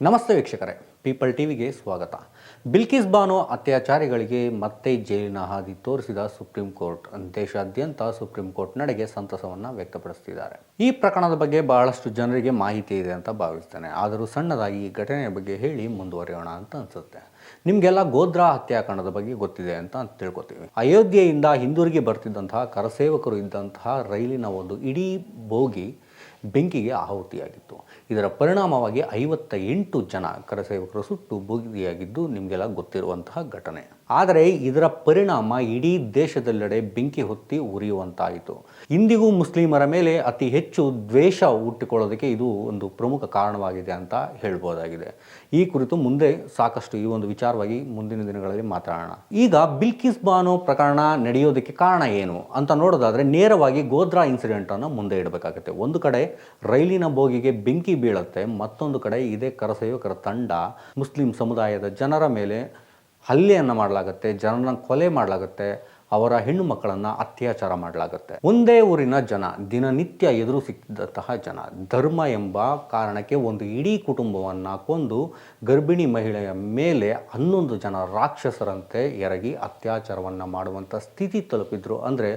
ನಮಸ್ತೆ ವೀಕ್ಷಕರೇ, ಪೀಪಲ್ ಟಿವಿಗೆ ಸ್ವಾಗತ. ಬಿಲ್ಕಿಸ್ ಬಾನೋ ಅತ್ಯಾಚಾರಿಗಳಿಗೆ ಮತ್ತೆ ಜೈಲಿನ ಹಾದಿ ತೋರಿಸಿದ ಸುಪ್ರೀಂ ಕೋರ್ಟ್, ದೇಶಾದ್ಯಂತ ಸುಪ್ರೀಂ ಕೋರ್ಟ್ ನಡೆಗೆ ಸಂತಸವನ್ನು ವ್ಯಕ್ತಪಡಿಸುತ್ತಿದ್ದಾರೆ ಈ ಪ್ರಕರಣದ ಬಗ್ಗೆ ಬಹಳಷ್ಟು ಜನರಿಗೆ ಮಾಹಿತಿ ಇದೆ ಅಂತ ಭಾವಿಸ್ತೇನೆ. ಆದರೂ ಸಣ್ಣದಾಗಿ ಈ ಘಟನೆಯ ಬಗ್ಗೆ ಹೇಳಿ ಮುಂದುವರಿಯೋಣ ಅಂತ ಅನಿಸುತ್ತೆ. ನಿಮಗೆಲ್ಲ ಗೋದ್ರಾ ಹತ್ಯಾಕಾಂಡದ ಬಗ್ಗೆ ಗೊತ್ತಿದೆ ಅಂತ ತಿಳ್ಕೊತೀವಿ. ಅಯೋಧ್ಯೆಯಿಂದ ಹಿಂದೂರಿಗೆ ಬರ್ತಿದ್ದಂತಹ ಕರಸೇವಕರು ಇದ್ದಂತಹ ರೈಲಿನ ಒಂದು ಇಡೀ ಬೋಗಿ ಬೆಂಕಿಗೆ ಆಹುತಿಯಾಗಿತ್ತು. ಇದರ ಪರಿಣಾಮವಾಗಿ ಐವತ್ತ ಎಂಟು ಜನ ಕರಸೇವಕರು ಸುಟ್ಟು ಬೂದಿಯಾಗಿದ್ದು ನಿಮಗೆಲ್ಲ ಗೊತ್ತಿರುವಂತಹ ಘಟನೆ. ಆದರೆ ಇದರ ಪರಿಣಾಮ ಇಡೀ ದೇಶದೆಲ್ಲೆಡೆ ಬೆಂಕಿ ಹೊತ್ತಿ ಉರಿಯುವಂತಾಯಿತು. ಇಂದಿಗೂ ಮುಸ್ಲಿಮರ ಮೇಲೆ ಅತಿ ಹೆಚ್ಚು ದ್ವೇಷ ಹುಟ್ಟಿಕೊಳ್ಳೋದಕ್ಕೆ ಇದು ಒಂದು ಪ್ರಮುಖ ಕಾರಣವಾಗಿದೆ ಅಂತ ಹೇಳ್ಬೋದಾಗಿದೆ. ಈ ಕುರಿತು ಮುಂದೆ ಸಾಕಷ್ಟು ಈ ಒಂದು ವಿಚಾರವಾಗಿ ಮುಂದಿನ ದಿನಗಳಲ್ಲಿ ಮಾತಾಡೋಣ. ಈಗ ಬಿಲ್ಕಿಸ್ ಬಾನು ಪ್ರಕರಣ ನಡೆಯೋದಕ್ಕೆ ಕಾರಣ ಏನು ಅಂತ ನೋಡೋದಾದರೆ ನೇರವಾಗಿ ಗೋದ್ರಾ ಇನ್ಸಿಡೆಂಟನ್ನು ಮುಂದೆ ಇಡಬೇಕಾಗುತ್ತೆ. ಒಂದು ಕಡೆ ರೈಲಿನ ಬೋಗಿಗೆ ಬೆಂಕಿ ಬೀಳುತ್ತೆ, ಮತ್ತೊಂದು ಕಡೆ ಇದೇ ಕರಸೇವಕರ ತಂಡ ಮುಸ್ಲಿಂ ಸಮುದಾಯದ ಜನರ ಮೇಲೆ ಹಲ್ಲೆಯನ್ನು ಮಾಡಲಾಗುತ್ತೆ, ಜನರನ್ನ ಕೊಲೆ ಮಾಡಲಾಗುತ್ತೆ, ಅವರ ಹೆಣ್ಣು ಮಕ್ಕಳನ್ನು ಅತ್ಯಾಚಾರ ಮಾಡಲಾಗುತ್ತೆ. ಒಂದೇ ಊರಿನ ಜನ, ದಿನನಿತ್ಯ ಎದುರು ಸಿಕ್ಕಿದಂತಹ ಜನ, ಧರ್ಮ ಎಂಬ ಕಾರಣಕ್ಕೆ ಒಂದು ಇಡೀ ಕುಟುಂಬವನ್ನು ಕೊಂದು ಗರ್ಭಿಣಿ ಮಹಿಳೆಯ ಮೇಲೆ ಹನ್ನೊಂದು ಜನ ರಾಕ್ಷಸರಂತೆ ಎರಗಿ ಅತ್ಯಾಚಾರವನ್ನು ಮಾಡುವಂಥ ಸ್ಥಿತಿ ತಲುಪಿದ್ರು. ಅಂದರೆ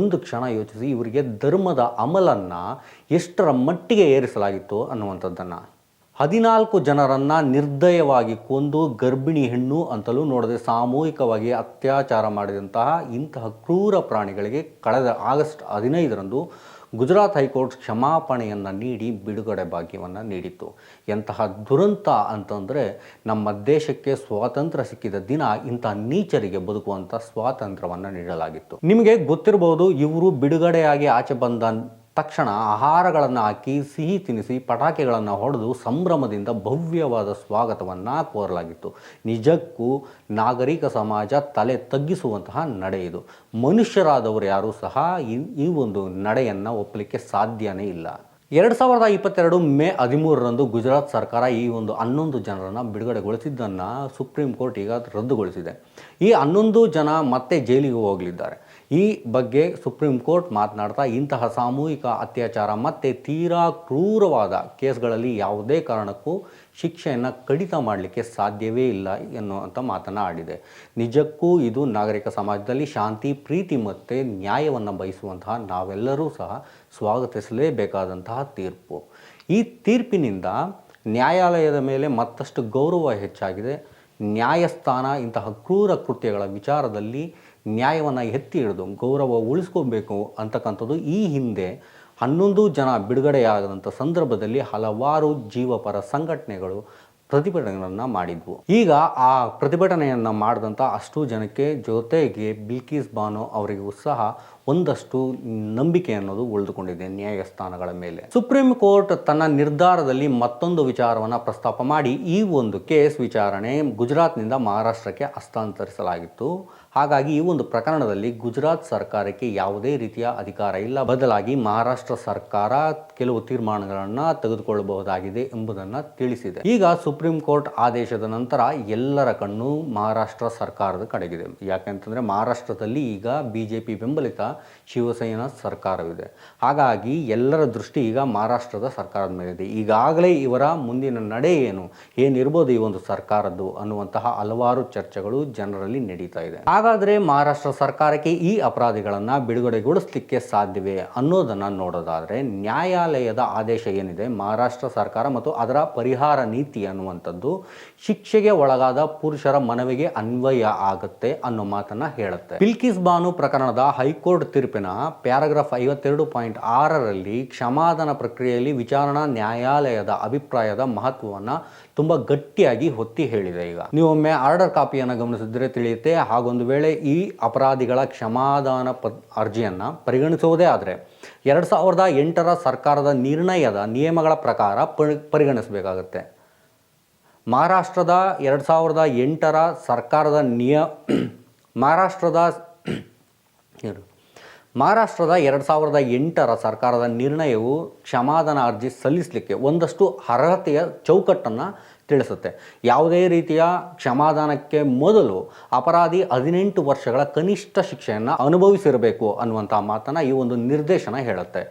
ಒಂದು ಕ್ಷಣ ಯೋಚಿಸಿ, ಇವರಿಗೆ ಧರ್ಮದ ಅಮಲನ್ನು ಎಷ್ಟರ ಮಟ್ಟಿಗೆ ಏರಿಸಲಾಗಿತ್ತು ಅನ್ನುವಂಥದ್ದನ್ನು. ಹದಿನಾಲ್ಕು ಜನರನ್ನ ನಿರ್ದಯವಾಗಿ ಕೊಂದು ಗರ್ಭಿಣಿ ಹೆಣ್ಣು ಅಂತಲೂ ನೋಡದೆ ಸಾಮೂಹಿಕವಾಗಿ ಅತ್ಯಾಚಾರ ಮಾಡಿದಂತಹ ಇಂತಹ ಕ್ರೂರ ಪ್ರಾಣಿಗಳಿಗೆ ಕಳೆದ ಆಗಸ್ಟ್ ಹದಿನೈದರಂದು ಗುಜರಾತ್ ಹೈಕೋರ್ಟ್ ಕ್ಷಮಾಪಣೆಯನ್ನು ನೀಡಿ ಬಿಡುಗಡೆ ಭಾಗ್ಯವನ್ನು ನೀಡಿತ್ತು. ಎಂತಹ ದುರಂತ ಅಂತಂದರೆ ನಮ್ಮ ದೇಶಕ್ಕೆ ಸ್ವಾತಂತ್ರ್ಯ ಸಿಕ್ಕಿದ ದಿನ ಇಂಥ ನೀಚರಿಗೆ ಬದುಕುವಂಥ ಸ್ವಾತಂತ್ರ್ಯವನ್ನು ನೀಡಲಾಗಿತ್ತು. ನಿಮಗೆ ಗೊತ್ತಿರಬಹುದು ಇವರು ಬಿಡುಗಡೆಯಾಗಿ ಆಚೆ ಬಂದ ತಕ್ಷಣ ಆಹಾರಗಳನ್ನು ಹಾಕಿ, ಸಿಹಿ ತಿನಿಸಿ, ಪಟಾಕಿಗಳನ್ನು ಹೊಡೆದು ಸಂಭ್ರಮದಿಂದ ಭವ್ಯವಾದ ಸ್ವಾಗತವನ್ನು ಕೋರಲಾಗಿತ್ತು. ನಿಜಕ್ಕೂ ನಾಗರಿಕ ಸಮಾಜ ತಲೆ ತಗ್ಗಿಸುವಂತಹ ನಡೆ ಇದು. ಮನುಷ್ಯರಾದವರು ಯಾರೂ ಸಹ ಈ ಒಂದು ನಡೆಯನ್ನು ಒಪ್ಪಲಿಕ್ಕೆ ಸಾಧ್ಯನೇ ಇಲ್ಲ. ಎರಡು ಸಾವಿರದ ಇಪ್ಪತ್ತೆರಡು ಮೇ ಹದಿಮೂರರಂದು ಗುಜರಾತ್ ಸರ್ಕಾರ ಈ ಒಂದು ಹನ್ನೊಂದು ಜನರನ್ನು ಬಿಡುಗಡೆಗೊಳಿಸಿದ್ದನ್ನು ಸುಪ್ರೀಂ ಕೋರ್ಟ್ ಈಗ ರದ್ದುಗೊಳಿಸಿದೆ. ಈ ಹನ್ನೊಂದು ಜನ ಮತ್ತೆ ಜೈಲಿಗೆ ಹೋಗಲಿದ್ದಾರೆ. ಈ ಬಗ್ಗೆ ಸುಪ್ರೀಂ ಕೋರ್ಟ್ ಮಾತನಾಡ್ತಾ ಇಂತಹ ಸಾಮೂಹಿಕ ಅತ್ಯಾಚಾರ ಮತ್ತು ತೀರಾ ಕ್ರೂರವಾದ ಕೇಸ್ಗಳಲ್ಲಿ ಯಾವುದೇ ಕಾರಣಕ್ಕೂ ಶಿಕ್ಷೆಯನ್ನು ಕಡಿತ ಮಾಡಲಿಕ್ಕೆ ಸಾಧ್ಯವೇ ಇಲ್ಲ ಎನ್ನುವಂಥ ಮಾತನ್ನು ಆಡಿದೆ. ನಿಜಕ್ಕೂ ಇದು ನಾಗರಿಕ ಸಮಾಜದಲ್ಲಿ ಶಾಂತಿ, ಪ್ರೀತಿ ಮತ್ತು ನ್ಯಾಯವನ್ನು ಬಯಸುವಂತಹ ನಾವೆಲ್ಲರೂ ಸಹ ಸ್ವಾಗತಿಸಲೇಬೇಕಾದಂತಹ ತೀರ್ಪು. ಈ ತೀರ್ಪಿನಿಂದ ನ್ಯಾಯಾಲಯದ ಮೇಲೆ ಮತ್ತಷ್ಟು ಗೌರವ ಹೆಚ್ಚಾಗಿದೆ. ನ್ಯಾಯಸ್ಥಾನ ಇಂತಹ ಕ್ರೂರ ಕೃತ್ಯಗಳ ವಿಚಾರದಲ್ಲಿ ನ್ಯಾಯವನ್ನು ಎತ್ತಿ ಹಿಡಿದು, ಗೌರವ ಉಳಿಸ್ಕೊಬೇಕು ಅಂತಕ್ಕಂಥದ್ದು ಈ ಹಿಂದೆ ಹನ್ನೊಂದು ಜನ ಬಿಡುಗಡೆಯಾದಂಥ ಸಂದರ್ಭದಲ್ಲಿ ಹಲವಾರು ಜೀವಪರ ಸಂಘಟನೆಗಳು ಪ್ರತಿಭಟನೆಗಳನ್ನು ಮಾಡಿದ್ವು. ಈಗ ಆ ಪ್ರತಿಭಟನೆಯನ್ನು ಮಾಡಿದಂಥ ಅಷ್ಟು ಜನಕ್ಕೆ ಜೊತೆಗೆ ಬಿಲ್ಕಿಸ್ ಬಾನು ಅವರಿಗೂ ಸಹ ಒಂದಷ್ಟು ನಂಬಿಕೆ ಅನ್ನೋದು ಉಳಿದುಕೊಂಡಿದೆ ನ್ಯಾಯಸ್ಥಾನಗಳ ಮೇಲೆ. ಸುಪ್ರೀಂ ಕೋರ್ಟ್ ತನ್ನ ನಿರ್ಧಾರದಲ್ಲಿ ಮತ್ತೊಂದು ವಿಚಾರವನ್ನು ಪ್ರಸ್ತಾಪ ಮಾಡಿ, ಈ ಒಂದು ಕೇಸ್ ವಿಚಾರಣೆ ಗುಜರಾತ್ನಿಂದ ಮಹಾರಾಷ್ಟ್ರಕ್ಕೆ ಹಸ್ತಾಂತರಿಸಲಾಗಿತ್ತು. ಹಾಗಾಗಿ ಈ ಒಂದು ಪ್ರಕರಣದಲ್ಲಿ ಗುಜರಾತ್ ಸರ್ಕಾರಕ್ಕೆ ಯಾವುದೇ ರೀತಿಯ ಅಧಿಕಾರ ಇಲ್ಲ. ಬದಲಾಗಿ ಮಹಾರಾಷ್ಟ್ರ ಸರ್ಕಾರ ಕೆಲವು ತೀರ್ಮಾನಗಳನ್ನು ತೆಗೆದುಕೊಳ್ಳಬಹುದಾಗಿದೆ ಎಂಬುದನ್ನು ತಿಳಿಸಿದೆ. ಈಗ ಸುಪ್ರೀಂ ಕೋರ್ಟ್ ಆದೇಶದ ನಂತರ ಎಲ್ಲರ ಕಣ್ಣು ಮಹಾರಾಷ್ಟ್ರ ಸರ್ಕಾರದ ಕಡೆಗಿದೆ. ಯಾಕೆಂತಂದರೆ ಮಹಾರಾಷ್ಟ್ರದಲ್ಲಿ ಈಗ ಬಿಜೆಪಿ ಬೆಂಬಲಿತ ಶಿವಸೇನಾ ಸರ್ಕಾರವಿದೆ. ಹಾಗಾಗಿ ಎಲ್ಲರ ದೃಷ್ಟಿ ಈಗ ಮಹಾರಾಷ್ಟ್ರದ ಸರ್ಕಾರದ ಮೇಲಿದೆ. ಈಗಾಗಲೇ ಇವರ ಮುಂದಿನ ನಡೆ ಏನು? ಏನಿರ್ಬೋದು ಈ ಒಂದು ಸರ್ಕಾರದ್ದು ಅನ್ನುವಂತಹ ಹಲವಾರು ಚರ್ಚೆಗಳು ಜನರಲ್ಲಿ ನಡೀತಾ ಇದೆ. ಹಾಗಾದರೆ ಮಹಾರಾಷ್ಟ್ರ ಸರ್ಕಾರಕ್ಕೆ ಈ ಅಪರಾಧಿಗಳನ್ನು ಬಿಡುಗಡೆಗೊಳಿಸಲಿಕ್ಕೆ ಸಾಧ್ಯವೇ ಅನ್ನೋದನ್ನು ನೋಡೋದಾದರೆ ನ್ಯಾಯಾಲಯದ ಆದೇಶ ಏನಿದೆ? ಮಹಾರಾಷ್ಟ್ರ ಸರ್ಕಾರ ಮತ್ತು ಅದರ ಪರಿಹಾರ ನೀತಿ ಅನ್ನುವಂಥದ್ದು ಶಿಕ್ಷೆಗೆ ಒಳಗಾದ ಪುರುಷರ ಮನವಿಗೆ ಅನ್ವಯ ಆಗುತ್ತೆ ಅನ್ನೋ ಮಾತನ್ನ ಹೇಳುತ್ತೆ. ಬಿಲ್ಕಿಸ್ ಬಾನು ಪ್ರಕರಣದ ಹೈಕೋರ್ಟ್ ತೀರ್ಪಿನ ಪ್ಯಾರಾಗ್ರಾಫ್ ಐವತ್ತೆರಡು ಪಾಯಿಂಟ್ ಆರರಲ್ಲಿ ಕ್ಷಮಾದಾನ ಪ್ರಕ್ರಿಯೆಯಲ್ಲಿ ವಿಚಾರಣಾ ನ್ಯಾಯಾಲಯದ ಅಭಿಪ್ರಾಯದ ಮಹತ್ವವನ್ನು ತುಂಬ ಗಟ್ಟಿಯಾಗಿ ಹೊತ್ತಿ ಹೇಳಿದೆ ಈಗ. ನೀವೊಮ್ಮೆ ಆರ್ಡರ್ ಕಾಪಿಯನ್ನು ಗಮನಿಸಿದ್ರೆ ತಿಳಿಯುತ್ತೆ. ಹಾಗೊಂದು ವೇಳೆ ಈ ಅಪರಾಧಿಗಳ ಕ್ಷಮಾದಾನ ಪ, ಅರ್ಜಿಯನ್ನು ಪರಿಗಣಿಸುವುದೇ ಆದರೆ ಎರಡು ಸಾವಿರದ ಎಂಟರ ಸರ್ಕಾರದ ನಿರ್ಣಯದ ನಿಯಮಗಳ ಪ್ರಕಾರ ಪರಿ, ಪರಿಗಣಿಸಬೇಕಾಗತ್ತೆ. ಮಹಾರಾಷ್ಟ್ರದ ಎರಡು ಸಾವಿರದ ಎಂಟರ ಸರ್ಕಾರದ ನಿಯ, ಮಹಾರಾಷ್ಟ್ರದ ಇರು. ಮಹಾರಾಷ್ಟ್ರದ ಎರಡು ಸಾವಿರದ ಎಂಟರ ಸರ್ಕಾರದ ನಿರ್ಣಯವು ಕ್ಷಮಾದಾನ ಅರ್ಜಿ ಸಲ್ಲಿಸಲಿಕ್ಕೆ ಒಂದಷ್ಟು ಅರ್ಹತೆಯ ಚೌಕಟ್ಟನ್ನು ತಿಳಿಸುತ್ತೆ. ಯಾವುದೇ ರೀತಿಯ ಕ್ಷಮಾದಾನಕ್ಕೆ ಮೊದಲು ಅಪರಾಧಿ ಹದಿನೆಂಟು ವರ್ಷಗಳ ಕನಿಷ್ಠ ಶಿಕ್ಷೆಯನ್ನು ಅನುಭವಿಸಿರಬೇಕು ಅನ್ನುವಂಥ ಮಾತನ್ನು ಈ ಒಂದು ನಿರ್ದೇಶನ ಹೇಳುತ್ತೆ.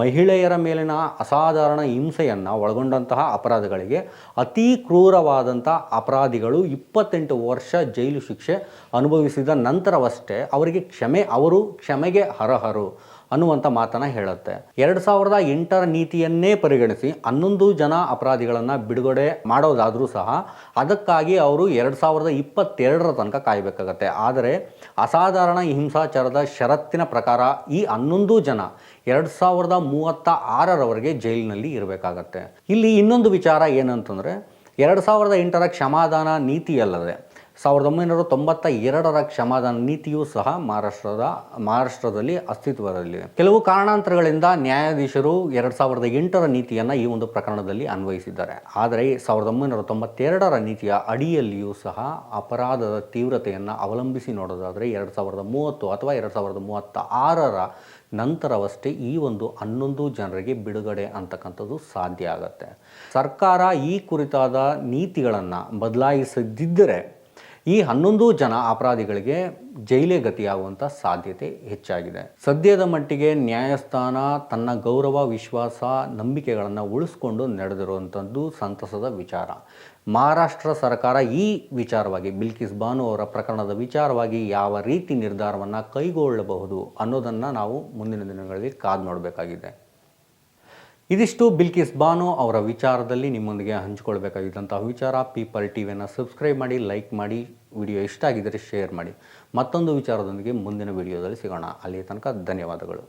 ಮಹಿಳೆಯರ ಮೇಲಿನ ಅಸಾಧಾರಣ ಹಿಂಸೆಯನ್ನು ಒಳಗೊಂಡಂತಹ ಅಪರಾಧಗಳಿಗೆ ಅತಿ ಕ್ರೂರವಾದಂಥ ಅಪರಾಧಿಗಳು ಇಪ್ಪತ್ತೆಂಟು ವರ್ಷ ಜೈಲು ಶಿಕ್ಷೆ ಅನುಭವಿಸಿದ ನಂತರವಷ್ಟೇ ಅವರಿಗೆ ಕ್ಷಮೆ, ಅವರು ಕ್ಷಮೆಗೆ ಅರ್ಹರು. ಅನ್ನುವಂಥ ಮಾತನ್ನು ಹೇಳುತ್ತೆ. ಎರಡು ಸಾವಿರದ ಎಂಟರ ನೀತಿಯನ್ನೇ ಪರಿಗಣಿಸಿ ಹನ್ನೊಂದು ಜನ ಅಪರಾಧಿಗಳನ್ನು ಬಿಡುಗಡೆ ಮಾಡೋದಾದರೂ ಸಹ ಅದಕ್ಕಾಗಿ ಅವರು ಎರಡು ಸಾವಿರದ ಇಪ್ಪತ್ತೆರಡರ ತನಕ ಕಾಯಬೇಕಾಗತ್ತೆ. ಆದರೆ ಅಸಾಧಾರಣ ಹಿಂಸಾಚಾರದ ಷರತ್ತಿನ ಪ್ರಕಾರ ಈ ಹನ್ನೊಂದು ಜನ ಎರಡು ಸಾವಿರದ ಮೂವತ್ತ ಆರರವರೆಗೆ ಜೈಲಿನಲ್ಲಿ ಇರಬೇಕಾಗತ್ತೆ. ಇಲ್ಲಿ ಇನ್ನೊಂದು ವಿಚಾರ ಏನಂತಂದರೆ, ಎರಡು ಸಾವಿರದ ಎಂಟರ ಕ್ಷಮಾದಾನ ನೀತಿಯಲ್ಲದೆ ಸಾವಿರದ ಒಂಬೈನೂರ ತೊಂಬತ್ತ ಎರಡರ ಕ್ಷಮಾದಾನ ನೀತಿಯೂ ಸಹ ಮಹಾರಾಷ್ಟ್ರದ, ಮಹಾರಾಷ್ಟ್ರದಲ್ಲಿ ಅಸ್ತಿತ್ವದಲ್ಲಿದೆ. ಕೆಲವು ಕಾರಣಾಂತರಗಳಿಂದ ನ್ಯಾಯಾಧೀಶರು ಎರಡು ಸಾವಿರದ ಎಂಟರ ನೀತಿಯನ್ನು ಈ ಒಂದು ಪ್ರಕರಣದಲ್ಲಿ ಅನ್ವಯಿಸಿದ್ದಾರೆ. ಆದರೆ ಸಾವಿರದ ಒಂಬೈನೂರ ತೊಂಬತ್ತೆರಡರ ನೀತಿಯ ಅಡಿಯಲ್ಲಿಯೂ ಸಹ ಅಪರಾಧದ ತೀವ್ರತೆಯನ್ನು ಅವಲಂಬಿಸಿ ನೋಡೋದಾದರೆ ಎರಡು ಸಾವಿರದ ಮೂವತ್ತು ಅಥವಾ ಎರಡು ಸಾವಿರದ ಮೂವತ್ತ ಆರರ ನಂತರವಷ್ಟೇ ಈ ಒಂದು ಹನ್ನೊಂದು ಜನರಿಗೆ ಬಿಡುಗಡೆ ಅಂತಕ್ಕಂಥದ್ದು ಸಾಧ್ಯ ಆಗುತ್ತೆ. ಸರ್ಕಾರ ಈ ಕುರಿತಾದ ನೀತಿಗಳನ್ನು ಬದಲಾಯಿಸದಿದ್ದರೆ ಈ ಹನ್ನೊಂದು ಜನ ಅಪರಾಧಿಗಳಿಗೆ ಜೈಲೇ ಗತಿಯಾಗುವಂಥ ಸಾಧ್ಯತೆ ಹೆಚ್ಚಾಗಿದೆ. ಸದ್ಯದ ಮಟ್ಟಿಗೆ ನ್ಯಾಯಸ್ಥಾನ ತನ್ನ ಗೌರವ, ವಿಶ್ವಾಸ, ನಂಬಿಕೆಗಳನ್ನು ಉಳಿಸ್ಕೊಂಡು ನಡೆದಿರುವಂಥದ್ದು ಸಂತಸದ ವಿಚಾರ. ಮಹಾರಾಷ್ಟ್ರ ಸರ್ಕಾರ ಈ ವಿಚಾರವಾಗಿ ಬಿಲ್ಕಿಸ್ ಬಾನು ಅವರ ಪ್ರಕರಣದ ವಿಚಾರವಾಗಿ ಯಾವ ರೀತಿ ನಿರ್ಧಾರವನ್ನು ಕೈಗೊಳ್ಳಬಹುದು ಅನ್ನೋದನ್ನು ನಾವು ಮುಂದಿನ ದಿನಗಳಲ್ಲಿ ಕಾದು ನೋಡಬೇಕಾಗಿದೆ. ಇದಿಷ್ಟು ಬಿಲ್ಕಿಸ್ ಬಾನು ಅವರ ವಿಚಾರದಲ್ಲಿ ನಿಮ್ಮೊಂದಿಗೆ ಹಂಚಿಕೊಳ್ಬೇಕಾಗಿದ್ದಂತಹ ವಿಚಾರ. ಪೀಪಲ್ ಟಿ ವಿಯನ್ನು ಸಬ್ಸ್ಕ್ರೈಬ್ ಮಾಡಿ, ಲೈಕ್ ಮಾಡಿ, ವಿಡಿಯೋ ಇಷ್ಟ ಆಗಿದ್ದರೆ ಶೇರ್ ಮಾಡಿ. ಮತ್ತೊಂದು ವಿಚಾರದೊಂದಿಗೆ ಮುಂದಿನ ವಿಡಿಯೋದಲ್ಲಿ ಸಿಗೋಣ. ಅಲ್ಲಿಯ ತನಕ ಧನ್ಯವಾದಗಳು.